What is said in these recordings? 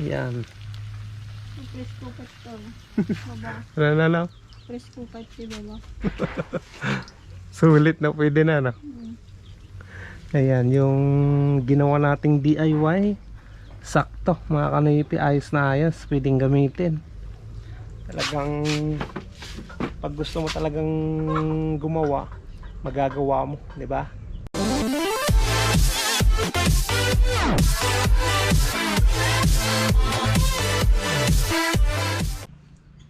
Yan. Press cooker to. Baba. Ano na? Press cooker si Baba. Sulit na pwede na no? Mm. Ayan, yung ginawa nating DIY. Sakto, mga kanipi, ayos na ayos. Pwedeng gamitin. Talagang, pag gusto mo talagang gumawa, magagawa mo, di ba?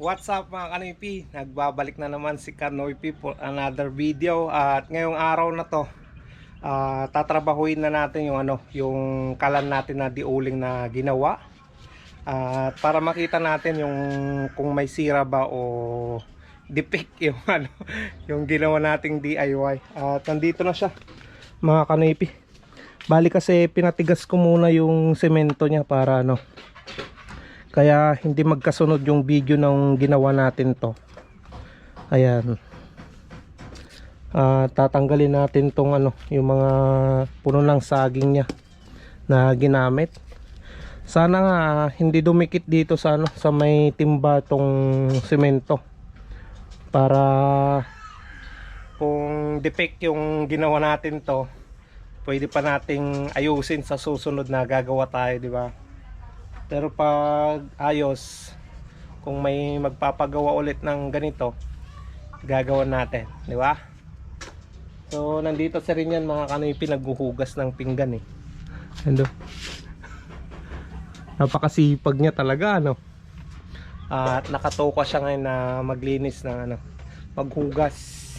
What's up mga kanipi? Nagbabalik na naman si Kanoypi for another video at ngayong araw na to ah, tatrabahuin na natin yung ano, yung kalan natin na diuling na ginawa. At para makita natin yung kung may sira ba o defect yung ano, yung ginawa nating DIY. At nandito na siya mga kanipi. Bali kasi pinatigas ko muna yung semento niya para ano, kaya hindi magkasunod yung video ng ginawa natin to. Ayan. Ah, tatanggalin natin tong ano, yung mga puno ng saging niya na ginamit. Sana nga hindi dumikit dito sa ano, sa may timba tong semento. Para kung defect yung ginawa natin to, pwede pa nating ayusin sa susunod na gagawa tayo, di ba? Pero pag ayos, kung may magpapagawa ulit ng ganito, gagawin natin, di ba? So, nandito sa rin yan mga kanoy pinaghuhugas ng pinggan eh. Ano? Napakasipag niya talaga, ano? At nakatoka siya ngayon na maglinis ng ano, maghugas.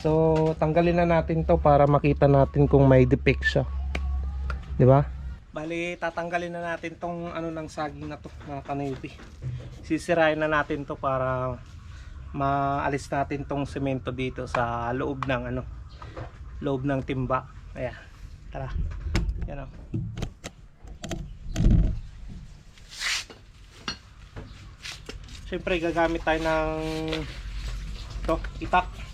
So, tanggalin na natin to para makita natin kung may defect siya. Di ba? Bali, tatanggalin na natin tong ano ng saging na to, mga kanipi. Sisirain na natin to para maalis natin tong semento dito sa loob ng ano, loob ng timba. Ayan. Tara. Yan o. Siyempre, gagamit tayo ng to, itak.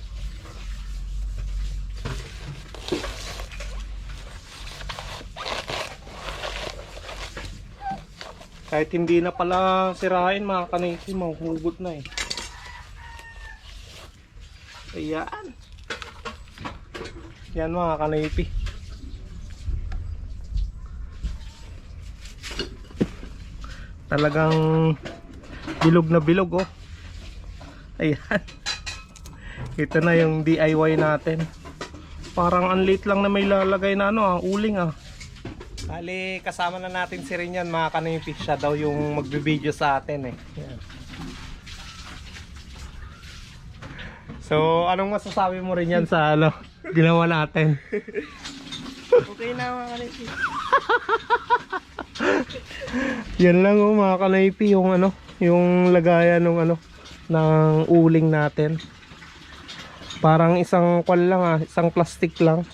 Kahit hindi na pala sirain mga kanisi, mahuhugot na eh. Ayan. Yan mga kanipi. Talagang bilog na bilog oh. Ayan. Ito na yung DIY natin. Parang ang lang na may lalagay na ano ah, uling ah. Bali, kasama na natin si Rinyan mga kanipi. Siya daw yung magbibideo sa atin eh. Yan. So, anong masasabi mo rin yan sa ano, ginawa natin? Okay na mga kanisi. Yan lang oh mga kanaypi yung ano, yung lagayan ng ano ng uling natin. Parang isang kwal lang ah, isang plastic lang.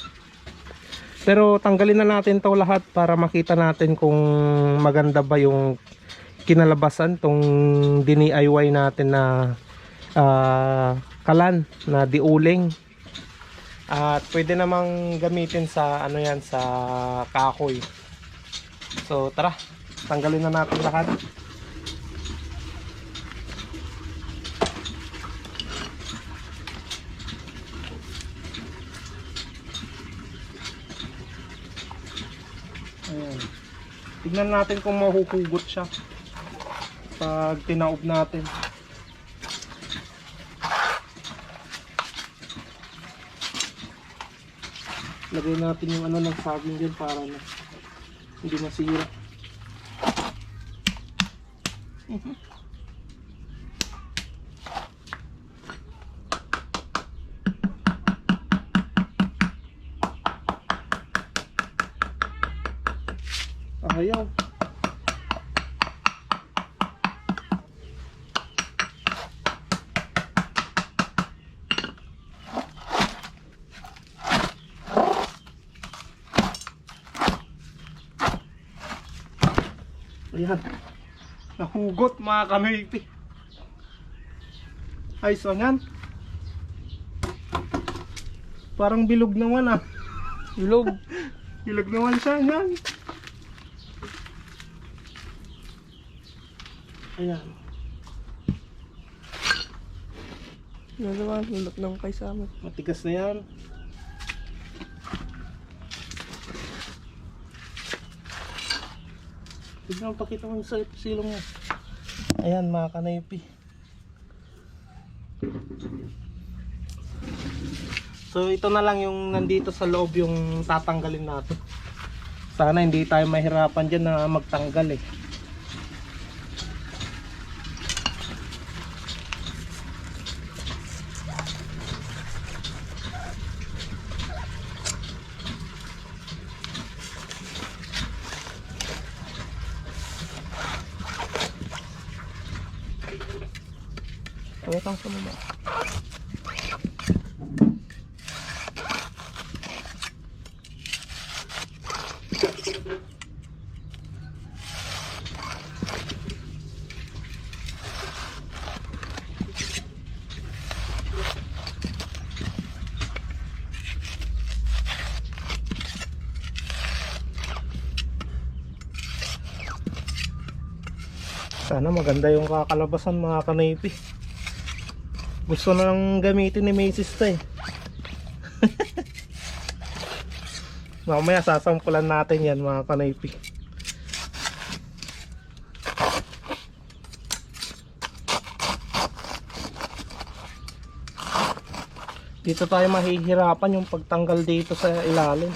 Pero tanggalin na natin 'to lahat para makita natin kung maganda ba yung kinalabasan tong DIY natin na ah, kalan na diuling. At pwede namang gamitin sa ano yan sa kahoy. So tara, tanggalin na natin lahat. Ayan. Tignan natin kung mahuhugot siya pag tinaob natin. Lagay natin yung ano ng saging dyan para na hindi masira. Ayaw. Ayan. Nahugot mga kanoypi. Ay, so yan. Parang bilog naman ah. Bilog. bilog naman siya yan. Ayan. Nagawa, nulot ng kay sa amin. Matigas na yan. Tignan, pakita mo yung sa silong mo. Ayan mga kanaypi. So ito na lang yung nandito sa loob yung tatanggalin natin. Sana hindi tayo mahirapan dyan na magtanggal eh. Pagkatang sa mama. Sana maganda yung kakalabasan mga kanaypi. Gusto na lang gamitin ni Macy's to eh. Mamaya sasampulan natin yan mga kanaypi. Dito tayo mahihirapan yung pagtanggal dito sa ilalim.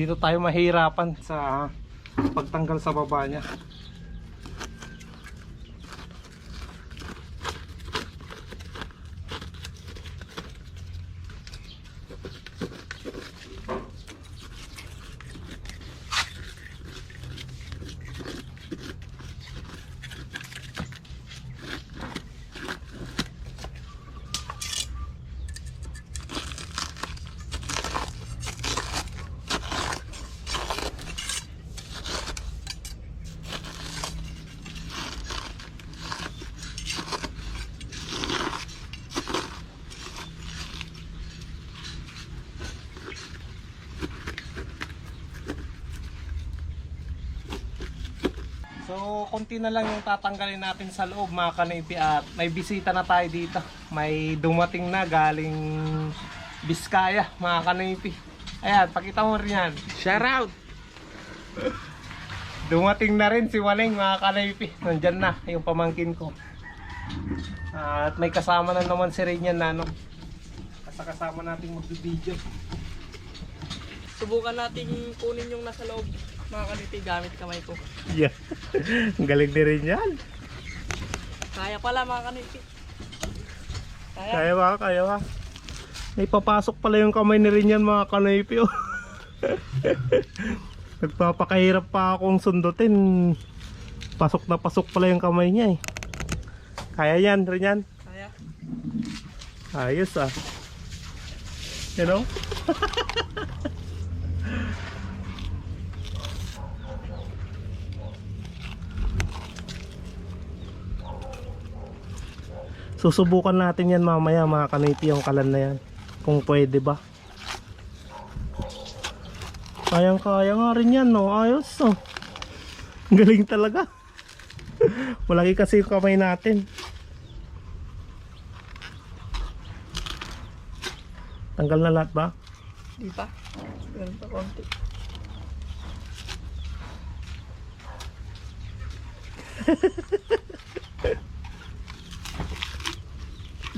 Dito tayo mahirapan sa pagtanggal sa baba niya. So, konti na lang yung tatanggalin natin sa loob mga kanipi at may bisita na tayo dito. May dumating na galing Biskaya mga kanipi. Ayan, pakita mo rin yan. Shout out! Dumating na rin si Waling mga kanipi. Nandyan na yung pamangkin ko. At may kasama na naman si Rainian na ano. Kasama natin mag-video. Subukan natin kunin yung nasa loob. Mga kaniti, gamit kamay ko. Yeah. Ang galing din rin yan. Kaya pala mga kaniti. Kaya. Kaya ba? Kaya ba? May papasok pala yung kamay ni rin yan mga kanaypi oh. Nagpapakahirap pa akong sundutin. Pasok na pasok pala yung kamay niya eh. Kaya yan, rin yan. Kaya. Ayos ah. You know? Susubukan natin yan mamaya mga kaniti yung kalan na yan. Kung pwede ba. Kayang kaya nga rin yan no. Ayos oh. Galing talaga. Malaki kasi yung kamay natin. Tanggal na lahat ba? Di ba? Ganun pa konti.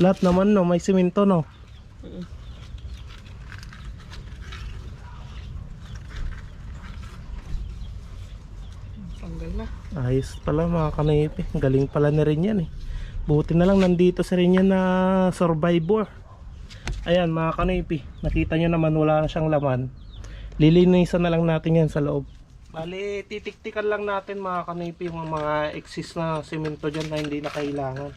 Lahat naman no, may simento no. Mm. Tanggal na. Ayos pala mga kanipi. Galing pala na rin yan eh. Buti na lang nandito sa rin yan na survivor. Ayan mga kanipi, nakita nyo naman wala na siyang laman. Lilinisan na lang natin yan sa loob. Bali, titiktikan lang natin mga kanipi yung mga exist na simento dyan na hindi na kailangan.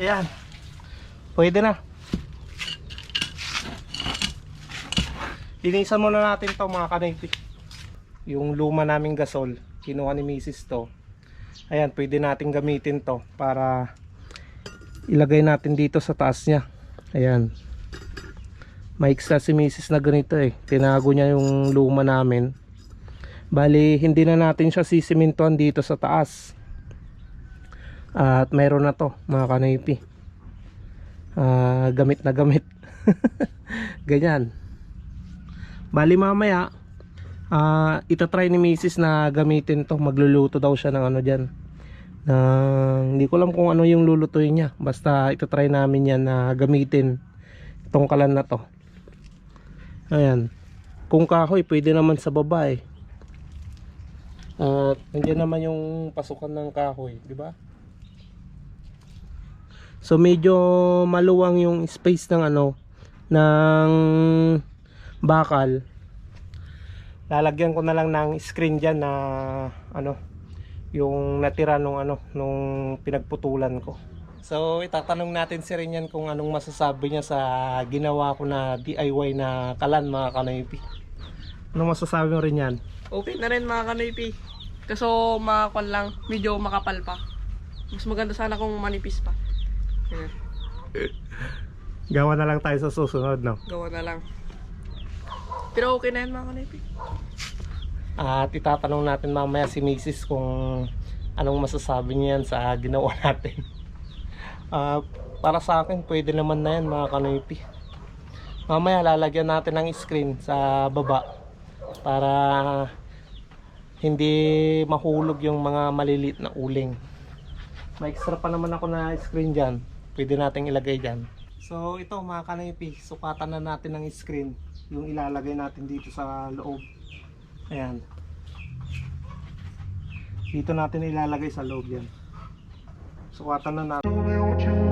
Ayan. Pwede na. Linisan muna natin to mga kanipi. Yung luma naming gasol, kinuha ni Mrs. to. Ayan, pwede natin gamitin to para ilagay natin dito sa taas niya. Ayan. Extra si Mrs. na ganito eh. Tinago niya yung luma namin. Bali, hindi na natin siya sisimintuan dito sa taas. At mayroon na to mga kanipi. Ah, gamit na gamit. Ganyan. Bali mamaya, ah itatry ni Mrs. na gamitin to. Magluluto daw siya ng ano dyan. ng hindi ko alam kung ano yung lulutuin niya. Basta itatry namin yan na gamitin itong kalan na to. Ayan. Kung kahoy, pwede naman sa baba eh. At nandiyan naman yung pasukan ng kahoy, di ba? So medyo maluwang yung space ng ano ng bakal. Lalagyan ko na lang ng screen diyan na ano yung natira nung ano nung pinagputulan ko. So itatanong natin si Rinyan kung anong masasabi niya sa ginawa ko na DIY na kalan mga kanoypi. Anong masasabi mo Rinyan? Okay na rin mga kanipi. Kaso makakwan lang, medyo makapal pa. Mas maganda sana kung manipis pa. Gawa na lang tayo sa susunod no. gawa na lang. Pero okay na yan mga kanipi. At itatanong natin mamaya si Mrs. kung anong masasabi niyan sa ginawa natin. Ah, para sa akin, pwede naman na yan mga kanoypi. Mamaya lalagyan natin ng screen sa baba para hindi mahulog yung mga maliliit na uling. May extra pa naman ako na screen dyan. Pwede nating ilagay dyan. So ito mga kanoypi, sukatan na natin ng screen yung ilalagay natin dito sa loob. Ayan. Dito natin ilalagay sa loob yan. Sukatan na natin.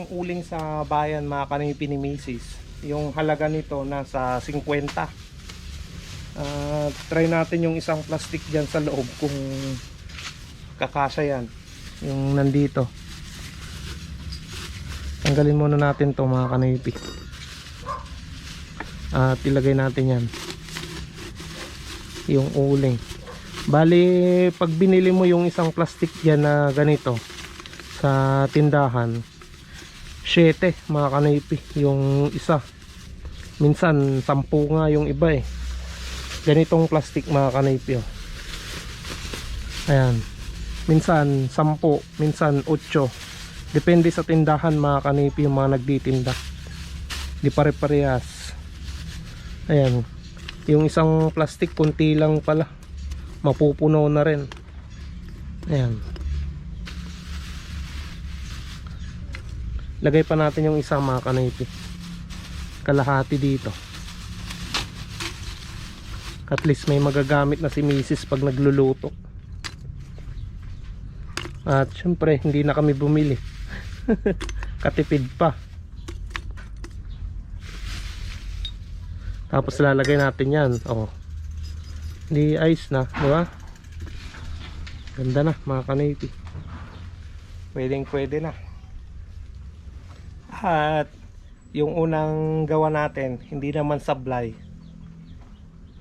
Naming uling sa bayan mga kanipi ni Mrs. Yung halaga nito nasa 50. Ah, try natin yung isang plastic dyan sa loob kung kakasya yan. Yung nandito. Tanggalin muna natin to mga kanipi. At ilagay natin yan. Yung uling. Bali, pag binili mo yung isang plastic dyan na ganito, sa tindahan 7 mga kanipi yung isa. Minsan 10 nga yung iba eh. Ganitong plastic mga kanipi oh. ayan. Minsan 10 minsan 8 depende sa tindahan mga kanipi yung mga nagtitinda. Di pare-parehas. Ayan. Yung isang plastic kunti lang pala. Mapupuno na rin. Ayan Lagay pa natin yung isang mga kanipi. Kalahati dito. At least may magagamit na si Mrs. pag nagluluto. At syempre, hindi na kami bumili. Katipid pa. Tapos lalagay natin yan. Oh. Hindi ice na, di ba? Ganda na, mga kanipi. Pwedeng pwede na. At yung unang gawa natin, hindi naman sablay.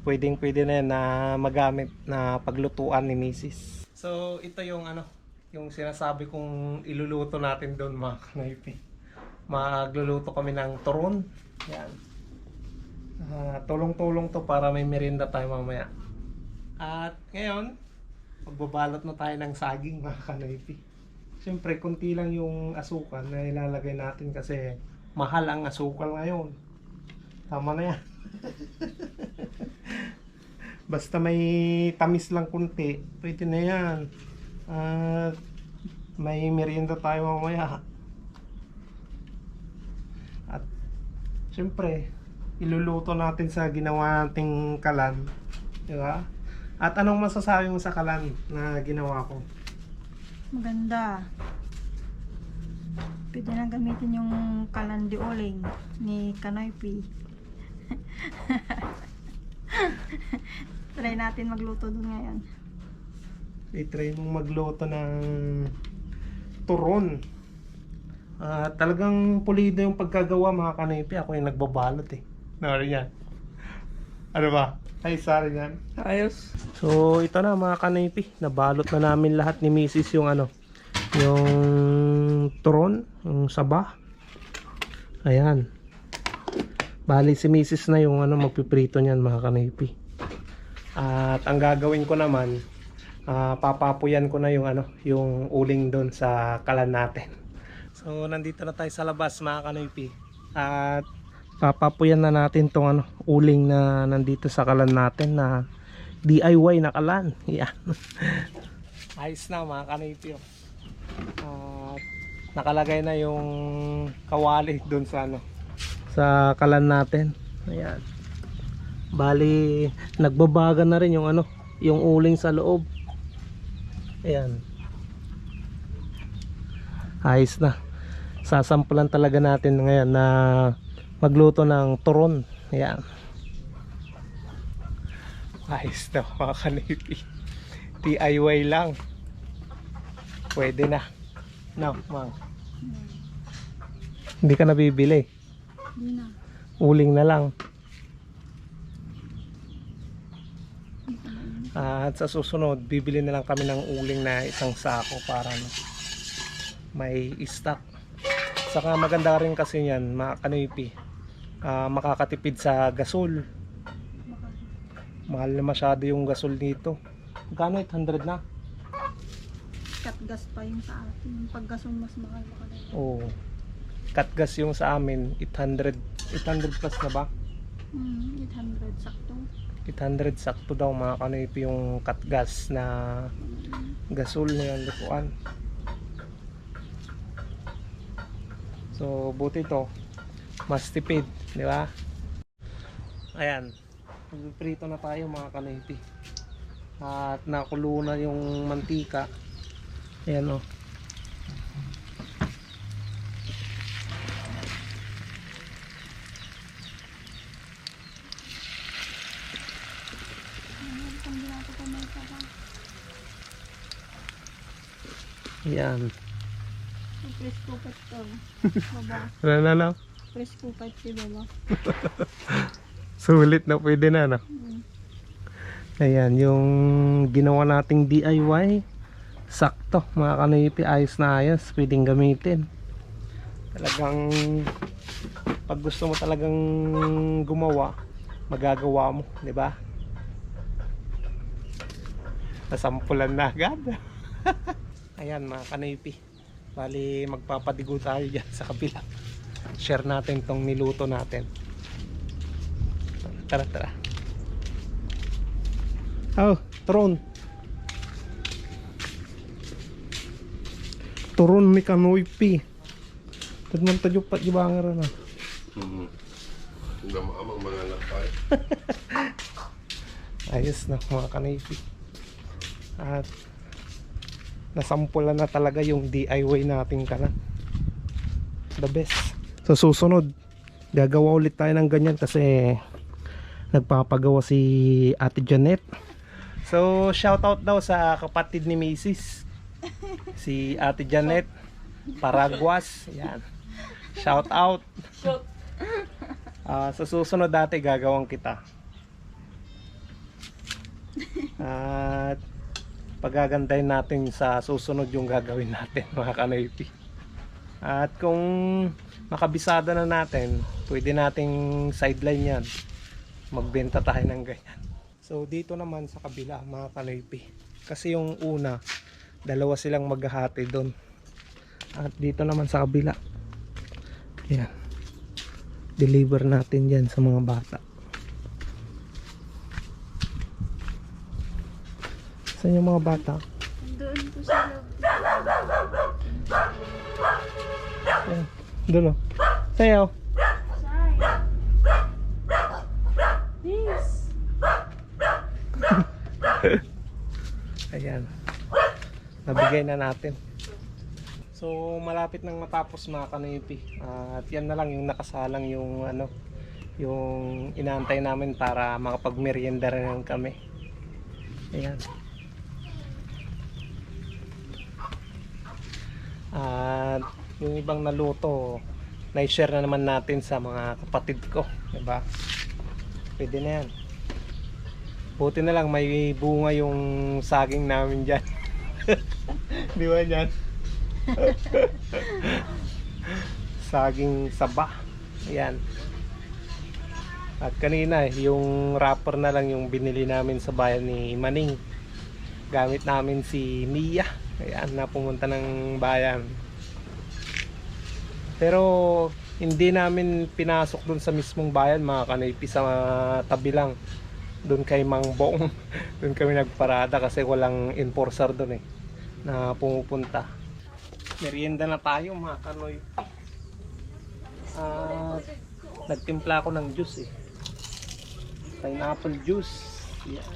Pwedeng pwede na na magamit na paglutuan ni Mrs. So, ito yung ano, yung sinasabi kong iluluto natin doon mga kanipi. Magluluto kami ng turon. Yan. Ah, tulong-tulong to para may merienda tayo mamaya. At ngayon, magbabalot na tayo ng saging mga kanipi. Siyempre, kunti lang yung asukal na ilalagay natin kasi mahal ang asukal ngayon. Tama na yan. Basta may tamis lang kunti, pwede na yan. At may merienda tayo mamaya. At siyempre, iluluto natin sa ginawa nating kalan. Di ba? At anong masasabi mo sa kalan na ginawa ko? Maganda. Pwede na gamitin yung kalandi oling ni Kanoy P. Try natin magluto dun ngayon. i-try mong magluto ng turon. Ah, talagang pulido yung pagkagawa mga kanipi. Ako yung nagbabalot eh. Nari yan. Ano ba? Ay, sorry yan. Ayos. So, ito na mga kanipi. Nabalot na namin lahat ni Mrs. yung ano, yung turon, yung saba. Ayan. Bali si Mrs. na yung ano, magpiprito niyan mga kanipi. At ang gagawin ko naman, ah, papapuyan ko na yung ano, yung uling doon sa kalan natin. So, nandito na tayo sa labas mga kanipi. At papapuyan na natin tong ano, uling na nandito sa kalan natin na DIY na kalan. Yan. Ayos na mga kanipi. oh. At nakalagay na yung kawali doon sa ano sa kalan natin. Ayan. Bali, nagbabaga na rin yung ano, yung uling sa loob. Ayan. Ayos na. Sasampulan talaga natin ngayon na magluto ng turon. Ayan. Ayos na mga kanipi. DIY lang. Pwede na. No, ma'am. Hindi ka nabibili. Hindi na. Uling na lang. At sa susunod, bibili na lang kami ng uling na isang sako para no, may stock. Saka maganda rin kasi yan, mga kanipi. Ah, makakatipid sa gasol. Mahal na masyado yung gasol dito. Magkano 800 na? Katgas pa yung sa atin. Yung paggason mas mahal pa. Oo. Katgas yung sa amin, 800, 800 plus na ba? Hmm, 800 sakto. 800 sakto daw mga kanipi yung katgas na gasol na yung lutuan. So, buti to. Mas tipid, di ba? Ayan. Prito na tayo mga kanipi. At nakulo na yung mantika. Ayan o. Hindi natin pa may saka. Ayan. Yung press cooker to. Baba. Ano na na? Press cooker si Baba. Sulit na pwede na no? Hmm. Ayan, yung ginawa nating DIY. Sakto, mga kanipi, ayos na ayos. Pwedeng gamitin. Talagang, pag gusto mo talagang gumawa, magagawa mo, di ba? Nasampulan na agad. Ayan, mga kanipi. Bali, magpapadigo tayo dyan sa kabila. Share natin tong niluto natin. Tara, tara. Oh, turon. Turon ni Kanoy P. Tadman tayo pa di ba nga rin ah. Mhm. Ang amang mga lakay. Ayos na mga kanipi. At nasampulan na talaga yung DIY nating kanan. The best. Sa susunod, gagawa ulit tayo ng ganyan kasi nagpapagawa si Ate Janet. So, shout out daw sa kapatid ni Mrs. Si Ate Janet Paraguas. Yan. Shout out. Shout. Ah, sa susunod dati gagawang kita. At pagagandahin natin sa susunod yung gagawin natin mga kanoypi. At kung makabisada na natin, pwede nating sideline yan. Magbenta tayo ng ganyan. So dito naman sa kabila mga kanoypi. Kasi yung una, dalawa silang maghahati doon. At dito naman sa kabila. Yan. Deliver natin yan sa mga bata. Saan yung mga bata? Doon po sa loob. Ayan. Doon o. Sa'yo. Say. Yes. Ayan. Nabigay na natin. So, malapit nang matapos mga kanipi. at yan na lang yung nakasalang yung ano, yung inaantay namin para makapagmerienda rin kami. Ayan. At yung ibang naluto, na-share na naman natin sa mga kapatid ko. Diba? Pwede na yan. Buti na lang may bunga yung saging namin dyan. Di ba yan? saging saba. Ayan. At kanina yung wrapper na lang yung binili namin sa bayan ni Maning. Gamit namin si Mia. Ayan, na pumunta ng bayan. Pero hindi namin pinasok dun sa mismong bayan mga kanaypi sa tabi lang. Doon kay Mang Bong. Doon kami nagparada kasi walang enforcer doon eh na pumupunta. Merienda na tayo mga kanoy at nagtimpla ako ng juice eh. Pineapple juice. Yan.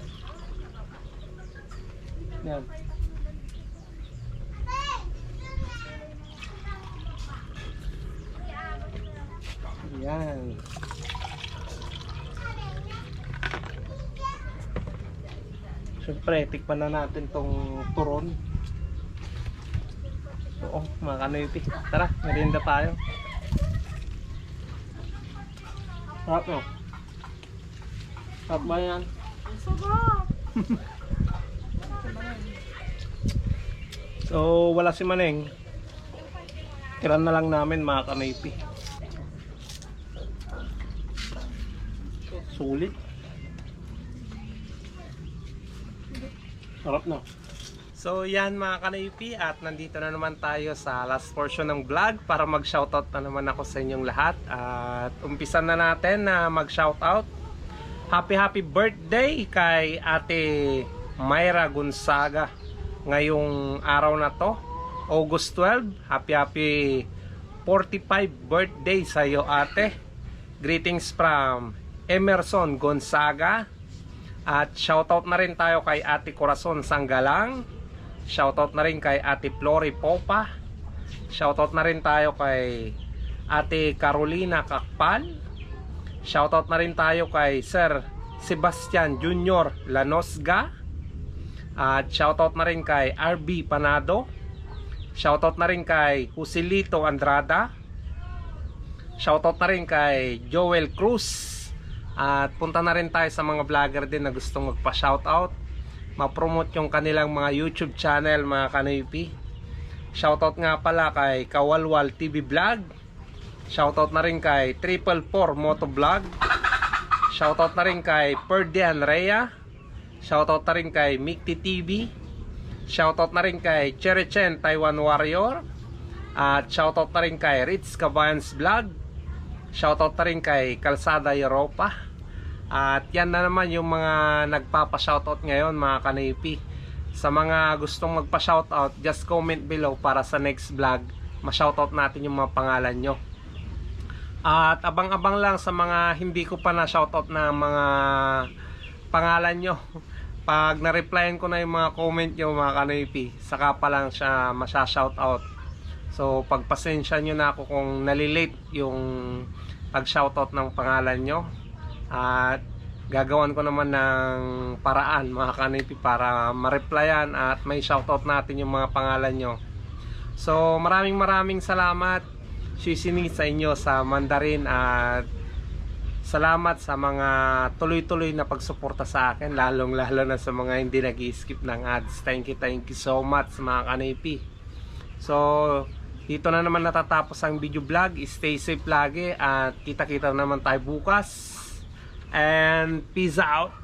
Yan yan Siyempre, tikman na natin tong turon. Oo, mga kanoypi. Tara, merienda tayo. Sarap no? Sarap ba yan? So, wala si Maneng. Tiran na lang namin mga kanoypi. Sulit. Sarap na. So yan mga kanaypi at nandito na naman tayo sa last portion ng vlog para mag-shoutout na naman ako sa inyong lahat at umpisan na natin na mag-shoutout. Happy happy birthday kay Ate Myra Gonzaga ngayong araw na to, August 12. Happy happy 45 birthday sa iyo ate. Greetings from Emerson Gonzaga. At shoutout na rin tayo kay Ate Corazon Sanggalang. Shoutout na rin kay Ate Flori Popa. Shoutout na rin tayo kay Ate Carolina Kakpal. Shoutout na rin tayo kay Sir Sebastian Junior Lanosga. At shoutout na rin kay RB Panado. Shoutout na rin kay Joselito Andrada. Shoutout na rin kay Joel Cruz. At punta na rin tayo sa mga vlogger din na gustong magpa-shoutout. Ma-promote yung kanilang mga YouTube channel, mga kanipi. Shoutout nga pala kay Kawalwal TV Vlog. Shoutout na rin kay Triple Four Moto Vlog. Shoutout na rin kay Perdian Rea. Shoutout na rin kay Mikti TV. Shoutout na rin kay Cherry Chen Taiwan Warrior. At shoutout na rin kay Ritz Cabayans Vlog. Shoutout na rin kay Kalsada Europa. At yan na naman yung mga nagpapa-shoutout ngayon mga kanipi. Sa mga gustong magpa-shoutout, just comment below para sa next vlog ma-shoutout natin yung mga pangalan nyo. At abang-abang lang sa mga hindi ko pa na shoutout na mga pangalan nyo. Pag na-replyan ko na yung mga comment nyo mga kanoypi, saka pa lang siya masya-shoutout. So pagpasensya nyo na ako kung nalilate yung pag-shoutout ng pangalan nyo. At gagawan ko naman ng paraan mga kanipi para ma-replyan at may shoutout natin yung mga pangalan nyo. So maraming maraming salamat Shisini sa inyo sa Mandarin at salamat sa mga tuloy-tuloy na pagsuporta sa akin lalong lalo na sa mga hindi nag skip ng ads. Thank you, thank you so much mga kanipi. So dito na naman natatapos ang video vlog. Stay safe lagi at kita-kita naman tayo bukas. And peace out.